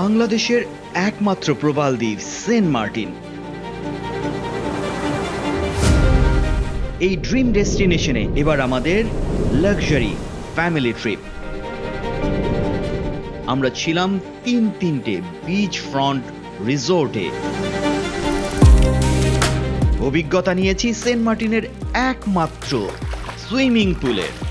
বাংলাদেশের একমাত্র প্রবাল দ্বীপ, সেন্ট মার্টিন। এই ড্রিম ডেস্টিনেশনে এবার আমাদের লাক্সারি ফ্যামিলি ট্রিপ। আমরা ছিলাম তিন তিনটে বিচ ফ্রন্ট রিসোর্টে অভিজ্ঞতা নিয়েছি সেন্ট মার্টিনের একমাত্র সুইমিং পুলের।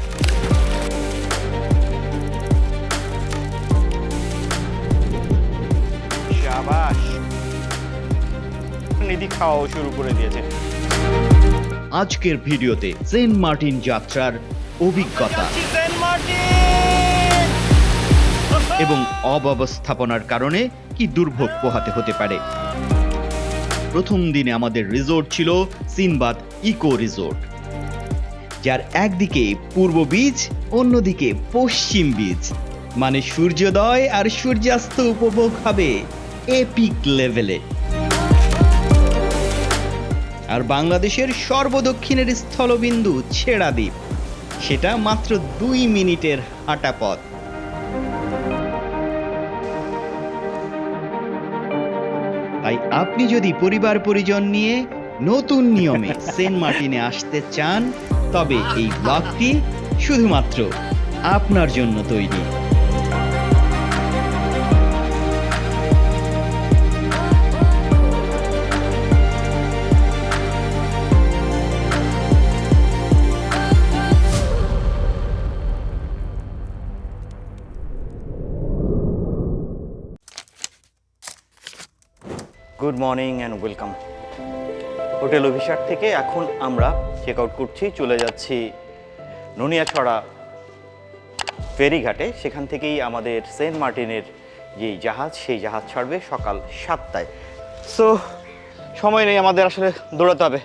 নিধি খাওয়াও শুরু করে দিয়েছে। আজকের ভিডিওতে সেন্ট মার্টিন যাত্রার অভিজ্ঞতা এবং অব্যবস্থাপনার কারণে কি দুর্ভোগ পোহাতে হতে পারে। প্রথম দিনে আমাদের রিসোর্ট ছিল সিনবাদ ইকো রিসোর্ট যার একদিকে পূর্ব বীচ অন্যদিকে পশ্চিম বীচ মানে সূর্যোদয় আর সূর্যাস্ত উপভোগ হবে এপিক লেভেলে। আর বাংলাদেশের সর্বদক্ষিণের স্থলবিন্দু ছেড়া দ্বীপ সেটা মাত্র দুই মিনিটের হাঁটা পথ। তাই আপনি যদি পরিবার পরিজন নিয়ে নতুন নিয়মে সেন্ট মার্টিনে আসতে চান, তবে এই ব্লগটি শুধুমাত্র আপনার জন্য তৈরি। Good morning and welcome hotel Abhishek থেকে এখন আমরা চেক আউট করছি, চলে যাচ্ছি নুনিয়াছড়া ফেরিঘাটে। সেখান থেকেই আমাদের সেন্ট মার্টিনের যেই জাহাজ, সেই জাহাজ ছাড়বে সকাল সাতটায়। সো সময় নেই আমাদের আসলে দৌড়াতে হবে।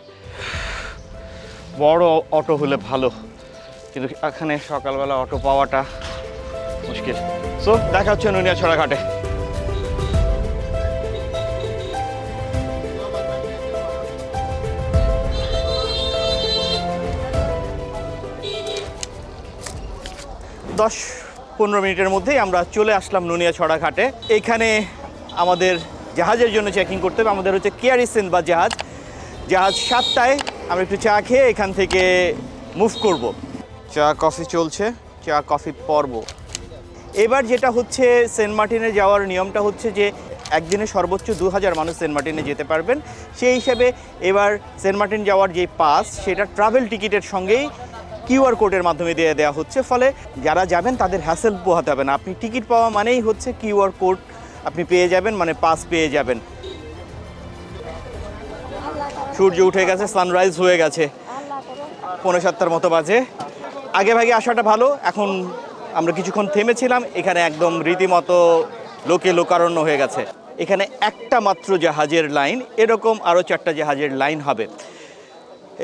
বড় অটো হলে ভালো, কিন্তু এখানে সকালবেলা অটো পাওয়াটা মুশকিল। সো দেখা হচ্ছে নুনিয়াছড়া ঘাটে। দশ পনেরো মিনিটের মধ্যেই আমরা চলে আসলাম নুনিয়াছড়া ঘাটে। এখানে আমাদের জাহাজের জন্য চেকিং করতে হবে। আমাদের হচ্ছে কেয়ারি বা জাহাজ। জাহাজ সাতটায় আমরা একটু চা খেয়ে এখান থেকে মুভ করব। চা কফি চলছে। চা কফি পর্ব। এবার যেটা হচ্ছে সেন্ট মার্টিনে যাওয়ার নিয়মটা হচ্ছে যে একদিনে সর্বোচ্চ দু হাজার মানুষ সেন্ট মার্টিনে যেতে পারবেন। সেই হিসেবে এবার সেন্ট মার্টিন যাওয়ার যে পাস সেটা ট্রাভেল টিকিটের সঙ্গেই কিউআর কোডের মাধ্যমে দিয়ে দেওয়া হচ্ছে। ফলে যারা যাবেন, তাদের হ্যাসেল পোহাতে হবে না। আপনি টিকিট পাওয়া মানেই হচ্ছে কিউআর কোড আপনি পেয়ে যাবেন মানে পাস পেয়ে যাবেন। সূর্য উঠে গেছে সানরাইজ হয়ে গেছে। পনেরো সাতটার মতো বাজে। আগে ভাগে আসাটা ভালো, এখন আমরা কিছুক্ষণ থেমেছিলাম, এখানে একদম রীতিমতো লোকে লোকারণ্য হয়ে গেছে। এখানে একটা মাত্র জাহাজের লাইন, এরকম আরও চারটা জাহাজের লাইন হবে।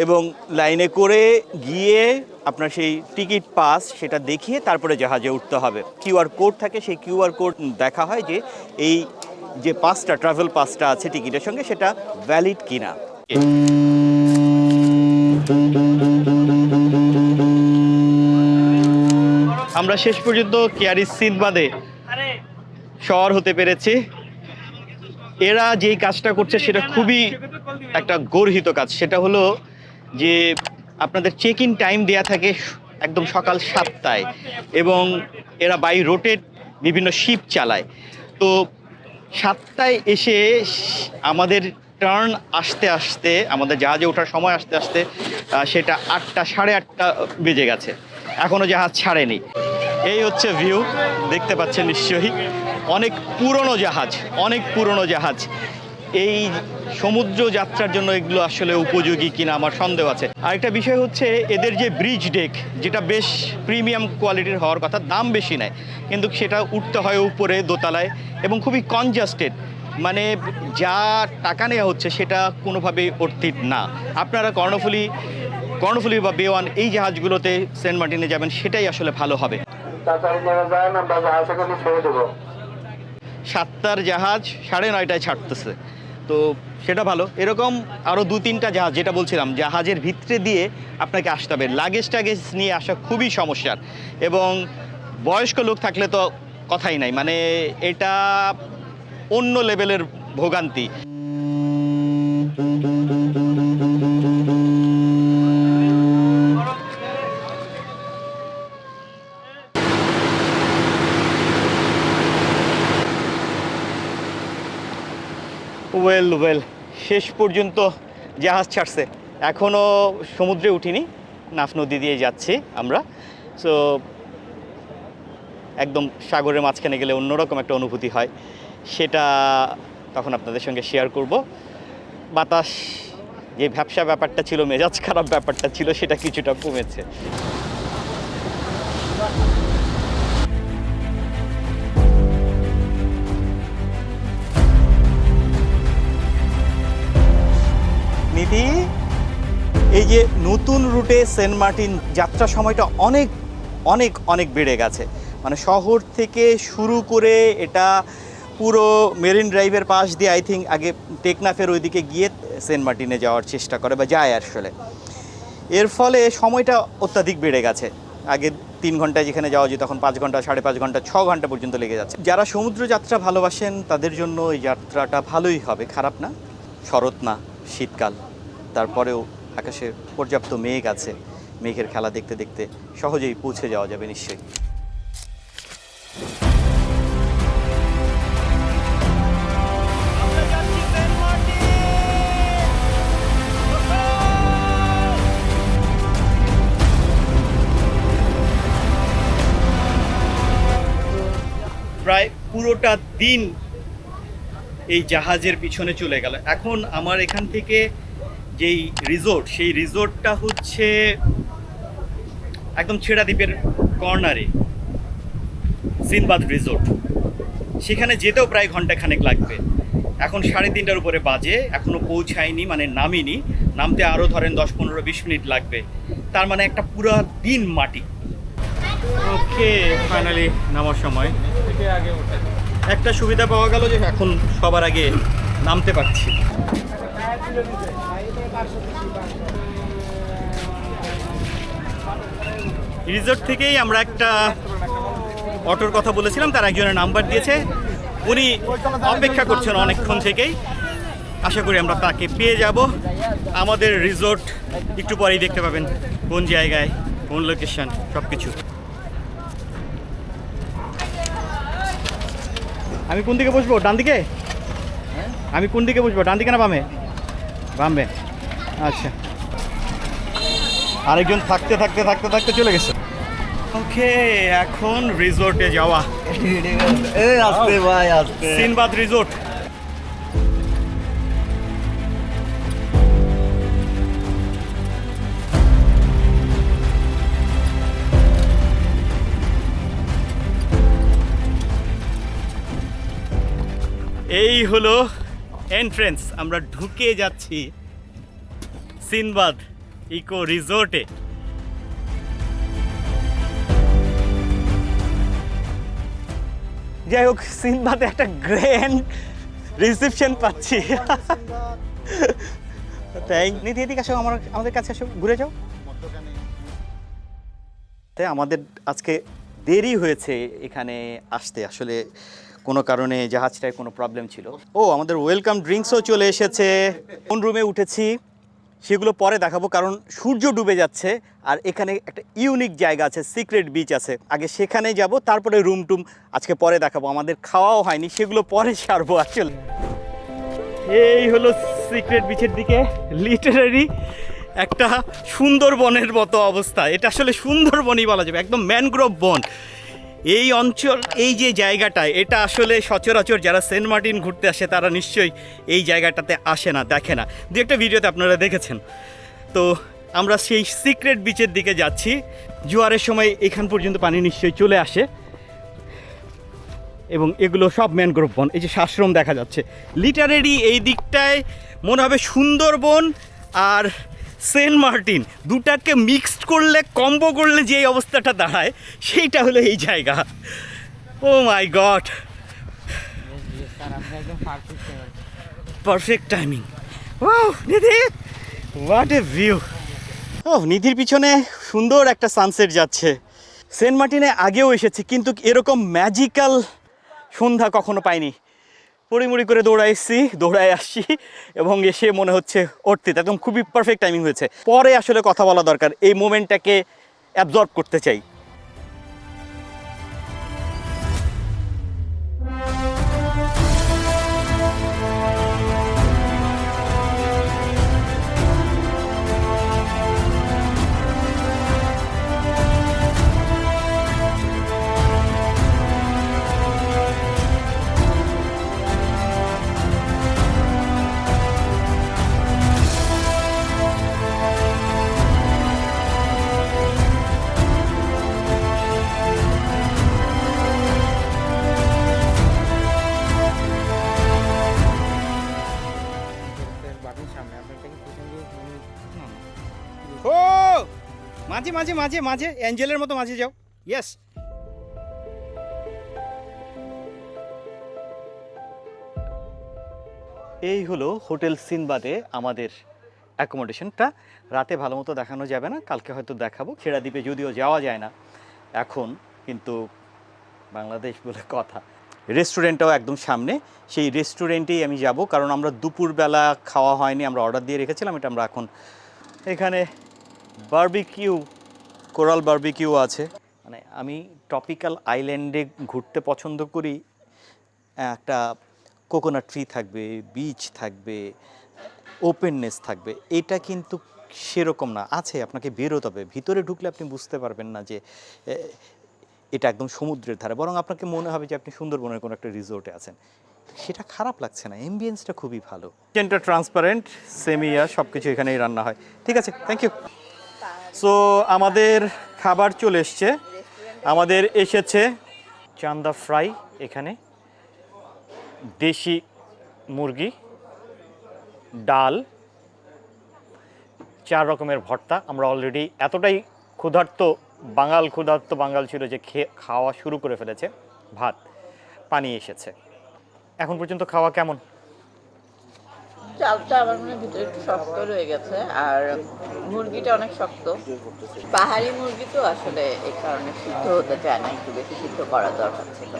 এবং লাইনে করে গিয়ে আপনার সেই টিকিট পাস সেটা দেখিয়ে তারপরে জাহাজে উঠতে হবে। কিউআর কোড থাকে সেই কিউআর কোড দেখা হয় যে এই যে পাসটা ট্রাভেল পাসটা আছে টিকিটের সঙ্গে সেটা ভ্যালিড কিনা। আমরা শেষ পর্যন্ত কেয়ারি সিনবাদে শহর হতে পেরেছি। এরা যেই কাজটা করছে সেটা খুবই একটা গর্হিত কাজ। সেটা হলো যে আপনাদের চেক ইন টাইম দেয়া থাকে একদম সকাল সাতটায় এবং এরা বাই রোটেট বিভিন্ন শিপ চালায়। তো সাতটায় এসে আমাদের টার্ন আসতে আসতে, আমাদের জাহাজে ওঠার সময় আসতে আসতে সেটা আটটা, সাড়ে আটটা বেজে গেছে। এখনও জাহাজ ছাড়েনি। এই হচ্ছে ভিউ দেখতে পাচ্ছেন নিশ্চয়ই। অনেক পুরনো জাহাজ, অনেক পুরনো জাহাজ। এই সমুদ্র যাত্রার জন্য এগুলো আসলে উপযোগী কিনা আমার সন্দেহ আছে। আরেকটা বিষয় হচ্ছে এদের যে ব্রিজ ডেক যেটা বেশ প্রিমিয়াম কোয়ালিটির হওয়ার কথা দাম বেশি নেয়। কিন্তু সেটা উঠতে হয় উপরে দোতলায় এবং খুবই কনজাস্টেড মানে যা টাকা নেওয়া হচ্ছে সেটা কোনোভাবেই অর্থিত না। আপনারা কর্ণফুলি কর্ণফুলি বা বেওয়ান এই জাহাজগুলোতে সেন্ট মার্টিনে যাবেন সেটাই আসলে ভালো হবে। সাতটার জাহাজ সাড়ে নয়টায় ছাড়তেছে। তো সেটা ভালো। এরকম আরও দু তিনটা জাহাজ, যেটা বলছিলাম, জাহাজের ভিতরে দিয়ে আপনাকে আসতে হবে। লাগেজ টাগেজ নিয়ে আসা খুবই সমস্যার এবং বয়স্ক লোক থাকলে তো কথাই নাই। মানে এটা অন্য লেভেলের ভোগান্তি। ওয়েল শেষ পর্যন্ত জাহাজ ছাড়ছে। এখনও সমুদ্রে উঠিনি, নাফ নদী দিয়ে যাচ্ছি আমরা। সো একদম সাগরের মাঝখানে গেলে অন্যরকম একটা অনুভূতি হয়। সেটা তখন আপনাদের সঙ্গে শেয়ার করব। বাতাস, যে ব্যবসা ব্যাপারটা ছিল, মেজাজ খারাপ ব্যাপারটা ছিল, সেটা কিছুটা কমেছে। এই যে নতুন রুটে সেন্ট মার্টিন যাত্রা সময়টা অনেক অনেক অনেক বেড়ে গেছে। মানে শহর থেকে শুরু করে এটা পুরো মেরিন ড্রাইভের পাশ দিয়ে আই থিঙ্ক আগে টেকনাফের ওইদিকে গিয়ে সেন্ট মার্টিনে যাওয়ার চেষ্টা করে বা যায় আসলে। এর ফলে সময়টা অত্যাধিক বেড়ে গেছে। আগে তিন ঘন্টায় যেখানে যাওয়া যেত তখন পাঁচ ঘণ্টা, সাড়ে পাঁচ ঘণ্টা, ছ ঘণ্টা পর্যন্ত লেগে যাচ্ছে। যারা সমুদ্র যাত্রা ভালোবাসেন, তাদের জন্য এই যাত্রাটা ভালোই হবে। খারাপ না, শরৎ না, শীতকাল। তারপরেও আকাশে পর্যাপ্ত মেঘ আছে। মেঘের খেলা দেখতে দেখতে সহজেই পৌঁছে যাওয়া যাবে নিশ্চয়ই। প্রায় পুরোটা দিন এই জাহাজের পিছনে চলে গেল। এখন আমার এখান থেকে যেই রিসোর্ট সেই রিসোর্টটা হচ্ছে একদম ছেড়া দ্বীপের কর্নারে সিনবাদ রিসোর্ট সেখানে যেতেও প্রায় ঘন্টাখানেক লাগবে। এখন সাড়ে তিনটার উপরে বাজে এখনও পৌঁছায়নি মানে নামিনি। নামতে আরও ধরেন দশ পনেরো বিশ মিনিট লাগবে। তার মানে একটা পুরা দিন মাটি। ওকে ফাইনালি নামার সময়। একটা সুবিধা পাওয়া গেল যে এখন সবার আগে নামতে পারছি। রিসোর্ট থেকেই আমরা একটা অটোর কথা বলেছিলাম তার একজনের নাম্বার দিয়েছে। উনি অপেক্ষা করছেন অনেকক্ষণ থেকেই। আশা করি আমরা তাকে পেয়ে যাব। আমাদের রিসোর্ট একটু পরেই দেখতে পাবেন কোন জায়গায় কোন লোকেশন সব কিছু আমি কোন দিকে বসবো? ডান দিকে আমি কোন দিকে বসবো? ডান দিকে না বামে? বামে। আচ্ছা। আরেকজন থাকতে থাকতে থাকতে থাকতে চলে গেছে। ওকে এখন রিসোর্টে যাওয়া। এই আসতে ভাই আসতে। Sinbad resort. এই হলো এন্ট্রেন্স আমরা ঢুকে যাচ্ছি। সিনবাদ ইকো রিসোর্টে। যাই হোক, সিনবাদে একটা গ্র্যান্ড রিসেপশন পাচ্ছি। থ্যাংক নিধি, এদিকে আসো, আমার আমাদের কাছে আসো, ঘুরে যাও। তাই আমাদের আজকে দেরি হয়েছে এখানে আসতে। আসলে কোনো কারণে জাহাজটায় কোনো প্রবলেম ছিল। ও, আমাদের ওয়েলকাম ড্রিঙ্কসও চলে এসেছে। কোন রুমে উঠেছি? সেগুলো পরে দেখাবো, কারণ সূর্য ডুবে যাচ্ছে আর এখানে একটা ইউনিক জায়গা আছে, সিক্রেট বিচ আছে। আগে সেখানে যাব, তারপরে রুম টুম আজকে পরে দেখাবো। আমাদের খাওয়াও হয়নি, সেগুলো পরে সারবো আসলে। এই হলো সিক্রেট বিচের দিকে লিটারারি একটা সুন্দরবনের মতো অবস্থা। এটা আসলে সুন্দরবনই বলা যাবে, একদম ম্যানগ্রোভ বন। এই অঞ্চল, এই যে জায়গাটায় এটা আসলে সচরাচর যারা সেন্ট মার্টিন ঘুরতে আসে, তারা নিশ্চয়ই এই জায়গাটাতে আসে না, দেখে না। দু একটা ভিডিওতে আপনারা দেখেছেন। তো আমরা সেই সিক্রেট বিচের দিকে যাচ্ছি। জোয়ারের সময় এখান পর্যন্ত পানি নিশ্চয়ই চলে আসে। এবং এগুলো সব ম্যানগ্রোভ বন, এই যে শ্বাসরম দেখা যাচ্ছে। লিটারেরি এই দিকটায় মনে হবে সুন্দরবন আর সেন্ট মার্টিন, দুটাকে মিক্সড করলে, কম্বো করলে যে অবস্থাটা দাঁড়ায়, সেইটা হলো এই জায়গা। ও my god. Perfect timing. Oh Nidhi, what a view. Oh নিধির পিছনে সুন্দর একটা সানসেট যাচ্ছে। সেন্ট মার্টিনে আগেও এসেছি, কিন্তু এরকম ম্যাজিক্যাল সন্ধ্যা কখনো পাইনি। পড়িমুড়ি করে দৌড়ায় এসছি দৌড়ায় আসছি এবং এসে মনে হচ্ছে অর্থিত একদম খুবই পারফেক্ট টাইমিং হয়েছে। পরে আসলে কথা বলা দরকার, এই মোমেন্টটাকে অ্যাবজর্ব করতে চাই। ও! মাঝে মাঝে মাঝে মাঝে। অ্যাঞ্জেলের মতো মাঝে যাও। ইয়েস এই হলো হোটেল সিনবাদে আমাদের অ্যাকোমোডেশনটা। রাতে ভালো মতো দেখানো যাবে না। কালকে হয়তো দেখাবো। খেড়া দ্বীপে যদিও যাওয়া যায় না। এখন কিন্তু বাংলাদেশ বলে কথা। রেস্টুরেন্টটাও একদম সামনে। সেই রেস্টুরেন্টেই আমি যাব। কারণ আমরা দুপুরবেলা খাওয়া হয়নি। আমরা অর্ডার দিয়ে রেখেছিলাম। এটা আমরা এখন এখানে বারবিকিউ, কোরাল বারবিকিউ আছে। মানে আমি ট্রপিক্যাল আইল্যান্ডে ঘুরতে পছন্দ করি, একটা কোকোনাট ট্রি থাকবে, বিচ থাকবে, ওপেননেস থাকবে, এটা কিন্তু সেরকম না। আছে, আপনাকে বেরোতে হবে। ভিতরে ঢুকলে আপনি বুঝতে পারবেন না যে এটা একদম সমুদ্রের ধারে। বরং আপনাকে মনে হবে যে আপনি সুন্দরবনের কোনো একটা রিসোর্টে আছেন। সেটা খারাপ লাগছে না। এমবিয়েন্সটা খুবই ভালো। কিচেনটা ট্রান্সপারেন্ট সেমিয়া সব কিছু এখানেই রান্না হয়। ঠিক আছে থ্যাংক ইউ সো আমাদের খাবার চলে এসছে। আমাদের এসেছে চান্দা ফ্রাই এখানে। দেশি মুরগি, ডাল, চার রকমের ভর্তা। আমরা অলরেডি এতটাই ক্ষুধার্ত, বাঙাল ক্ষুধার্ত বাঙাল ছিল যে খেয়ে খাওয়া শুরু করে ফেলেছে। ভাত, পানি এসেছে। এখন পর্যন্ত খাওয়া কেমন? চালটা আমার মনে ভিতরে একটু শক্ত রয়ে গেছে, আর মুরগিটা অনেক শক্ত। পাহাড়ি মুরগি তো আসলে এই কারণে সিদ্ধ হতে চায় না, একটু বেশি সিদ্ধ করার দরকার ছিল।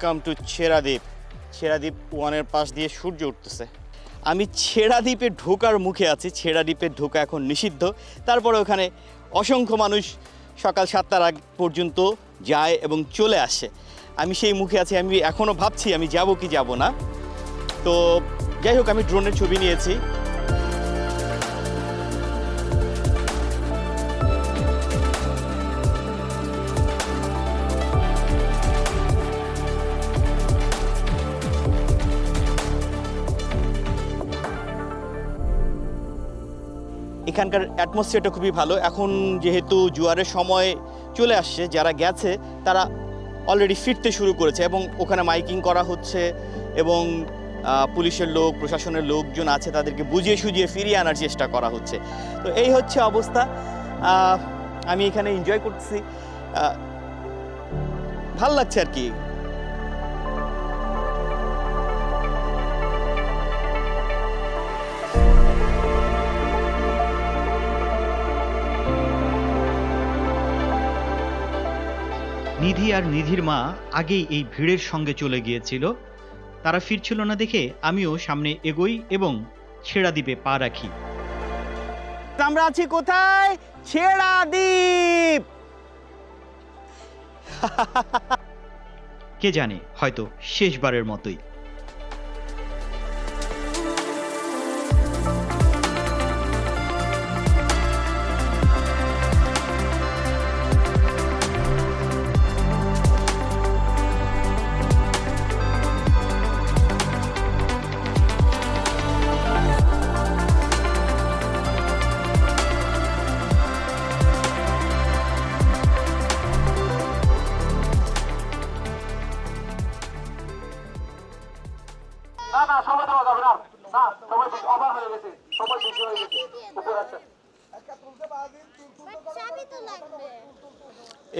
ওয়েলকাম টু ছেড়াদ্বীপ ছেড়াদ্বীপ ওয়ানের পাশ দিয়ে সূর্য উঠতেছে। আমি ছেড়াদ্বীপে ঢোকার মুখে আছি। ছেড়াদ্বীপে ঢোকা এখন নিষিদ্ধ। তারপরে ওখানে অসংখ্য মানুষ সকাল সাতটার আগ পর্যন্ত যায় এবং চলে আসে। আমি সেই মুখে আছি। আমি এখনও ভাবছি আমি যাব কি যাব না। তো যাই হোক, আমি ড্রোনের ছবি নিয়েছি। এখানকার অ্যাটমসফিয়ারটা খুবই ভালো। এখন যেহেতু জোয়ারের সময় চলে আসছে যারা গেছে তারা অলরেডি ফিরতে শুরু করেছে এবং ওখানে মাইকিং করা হচ্ছে এবং পুলিশের লোক প্রশাসনের লোকজন আছে তাদেরকে বুঝিয়ে সুঝিয়ে ফিরিয়ে আনার চেষ্টা করা হচ্ছে। তো এই হচ্ছে অবস্থা। আমি এখানে এনজয় করতেছি। আহ, ভালো লাগছে আর কি। নিধি আর নিধির মা আগেই এই ভিড়ের সঙ্গে চলে গিয়েছিল। তারা ফিরছিল না দেখে আমিও সামনে এগোই এবং ছেড়া দ্বীপে পা রাখি। আমরা আছি কোথায়? ছেড়া দ্বীপ! কে জানে হয়তো শেষবারের মতোই।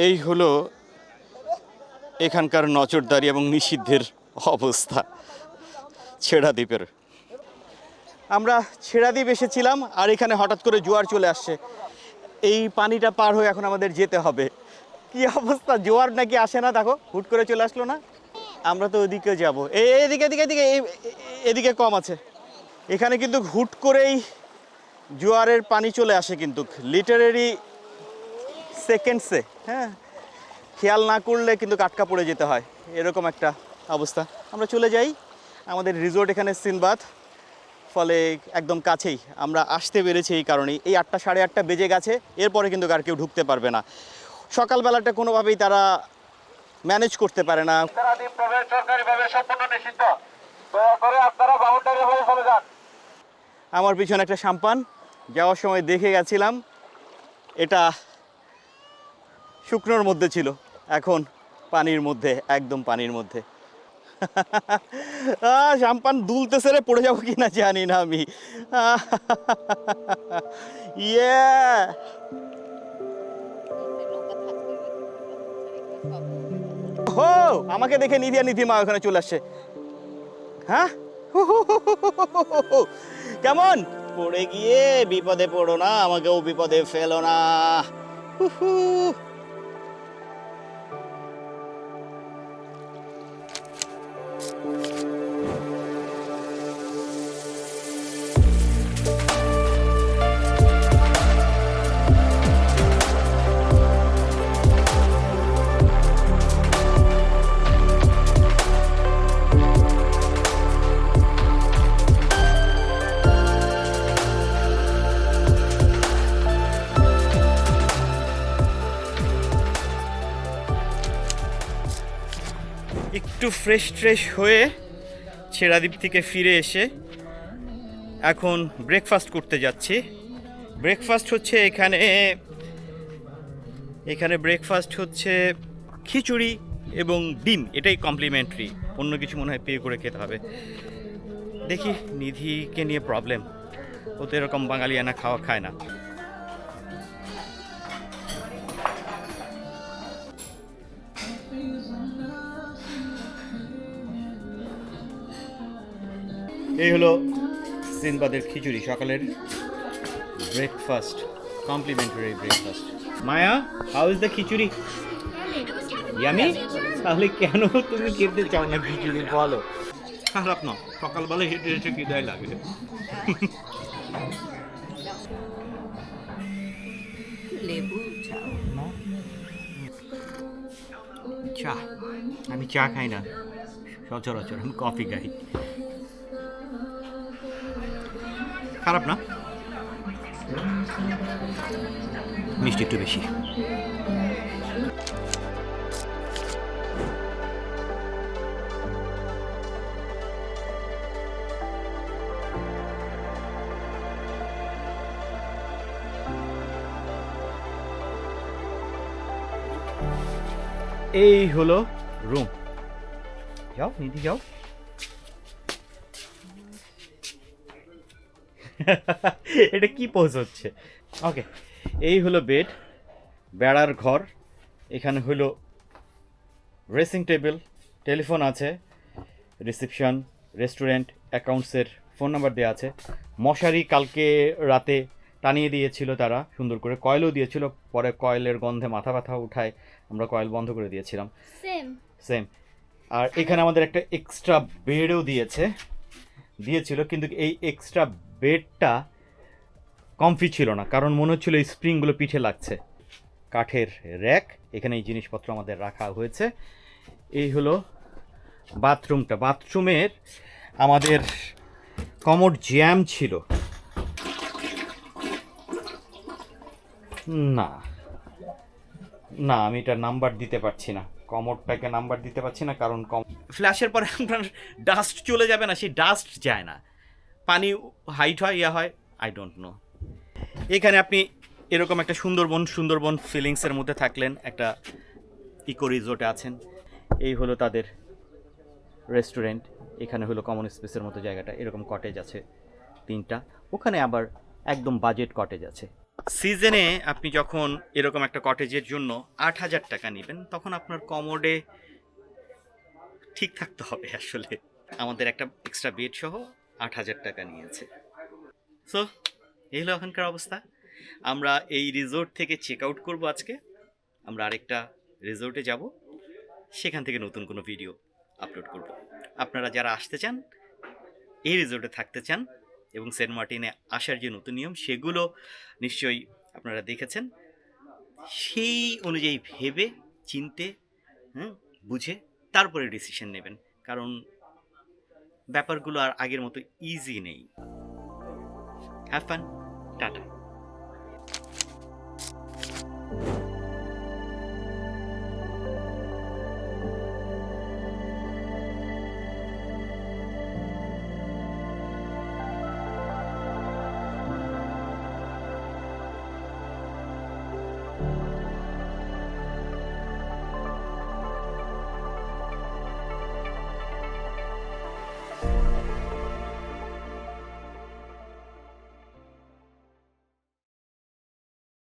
এই হলো এখানকার নজরদারি এবং নিষিদ্ধের অবস্থা ছেড়া দ্বীপের আমরা ছেড়া দ্বীপ এসেছিলাম আর এখানে হঠাৎ করে জোয়ার চলে আসছে। এই পানিটা পার হয়ে এখন আমাদের যেতে হবে। কি অবস্থা? জোয়ার নাকি আসে না? দেখো, হুট করে চলে আসলো না? আমরা তো ওদিকে যাব। এদিকে এদিকে এদিকে এদিকে কম আছে। এখানে কিন্তু হুট করেই জোয়ারের পানি চলে আসে কিন্তু। লিটারেরি সেকেন্ডসে হ্যাঁ? খেয়াল না করলে কিন্তু কাটকা পড়ে যেতে হয়। এরকম একটা অবস্থা। আমরা চলে যাই আমাদের রিসোর্ট এখানে সিনবাদ। ফলে একদম কাছেই। আমরা আসতে পেরেছি এই কারণেই। এই আটটা সাড়ে আটটা বেজে গেছে। এরপরে কিন্তু আর কেউ ঢুকতে পারবে না। সকালবেলাটা কোনোভাবেই তারা ম্যানেজ করতে পারে না। আমার পিছনে একটা সাম্পান। যাওয়ার সময় দেখে গেছিলাম। এটা শুকনোর মধ্যে ছিল। এখন পানির মধ্যে, একদম পানির মধ্যে। শ্যাম্পান দুলতে সেরে পড়ে যাব কি না জানি না আমি। ইয়ে। হো আমাকে দেখে নিধিয়া নিধি মা ওখানে চলে আসছে। হ্যাঁ? কেমন? পড়ে গিয়ে বিপদে পড়ো না, আমাকেও বিপদে ফেলো না। ফ্রেশ ট্রেশ হয়ে ছেড়াদ্বীপ থেকে ফিরে এসে এখন ব্রেকফাস্ট করতে যাচ্ছি। ব্রেকফাস্ট হচ্ছে এখানে এখানে ব্রেকফাস্ট হচ্ছে খিচুড়ি এবং ডিম, এটাই কমপ্লিমেন্টারি অন্য কিছু মনে হয় পে করে খেতে হবে। দেখি, নিধিকে নিয়ে প্রবলেম ও তো এরকম বাঙালিয়ানা খাওয়া খায় না। এই হলো সিনবাদের খিচুড়ি সকালের breakfast complimentary breakfast Maya how is the khichuri? Yummy তাহলে কেন তুমি খেতে চাও না খিচুড়ি বলো। খারাপ না সকালবেলা হেঁটে হেঁটে খিদায় লাগে। লেবু চা আমি চা খাই না। সচরাচর আমি কফি খাই। খারাপ না? মিষ্টি একটু বেশি। এই হলো রুম যাও নিধি যাও। এটা কি পোজ হচ্ছে? ওকে এই হলো বেড বেড়ার ঘর এখানে হলো ড্রেসিং টেবিল টেলিফোন আছে রিসেপশন রেস্টুরেন্ট অ্যাকাউন্টসের ফোন নাম্বার দেওয়া আছে। মশারি কালকে রাতে টানিয়ে দিয়েছিল তারা সুন্দর করে কয়েলও দিয়েছিল পরে কয়েলের গন্ধে মাথা ব্যথা উঠায় আমরা কয়েল বন্ধ করে দিয়েছিলাম। সেম সেম আর এখানে আমাদের একটা এক্সট্রা বেডও দিয়েছে দিয়েছিল কিন্তু এই এক্সট্রা বেডটা কমফি ছিল না, কারণ মনে হচ্ছিল এই স্প্রিংগুলো পিঠে লাগছে। কাঠের র্যাক এখানে এই জিনিসপত্র আমাদের রাখা হয়েছে। এই হলো বাথরুমটা। বাথরুমের আমাদের কমোড জ্যাম ছিল। না। না, আমি এটা নাম্বার দিতে পারছি না। কমোডটাকে নাম্বার দিতে পারছি না, কারণ কম ফ্ল্যাশের পরে আপনার ডাস্ট চলে যাবে না, সেই ডাস্ট যায় না। পানি হাইট হয়, ইয়া হয় আই ডোন্ট নো এখানে আপনি এরকম একটা সুন্দরবন সুন্দরবন ফিলিংসের মধ্যে থাকলেন, একটা ইকো রিসোর্টে আছেন। এই হলো তাদের রেস্টুরেন্ট এখানে হলো কমন স্পেসের মতো জায়গাটা, এরকম কটেজ আছে তিনটা। ওখানে আবার একদম বাজেট কটেজ আছে। সিজনে আপনি যখন এরকম একটা কটেজের জন্য আট হাজার টাকা নেবেন, তখন আপনার কমোডে ঠিক থাকতে হবে আসলে। আমাদের একটা এক্সট্রা বেড সহ আট হাজার টাকা নিয়েছে। সো এই হলো এখনকার অবস্থা। আমরা এই রিসোর্ট থেকে চেক আউট করব আজকে। আমরা আরেকটা রিসোর্টে যাব। সেখান থেকে নতুন কোনো ভিডিও আপলোড করব। আপনারা যারা আসতে চান, এই রিসোর্টে থাকতে চান এবং সেন্ট মার্টিনে আসার যে নতুন নিয়ম, সেগুলো নিশ্চয়ই আপনারা দেখেছেন। সেই অনুযায়ী ভেবে, চিনতে হুম বুঝে তারপরে ডিসিশন নেবেন। কারণ ব্যাপারগুলো আর আগের মতো ইজি নেই। Have fun tata.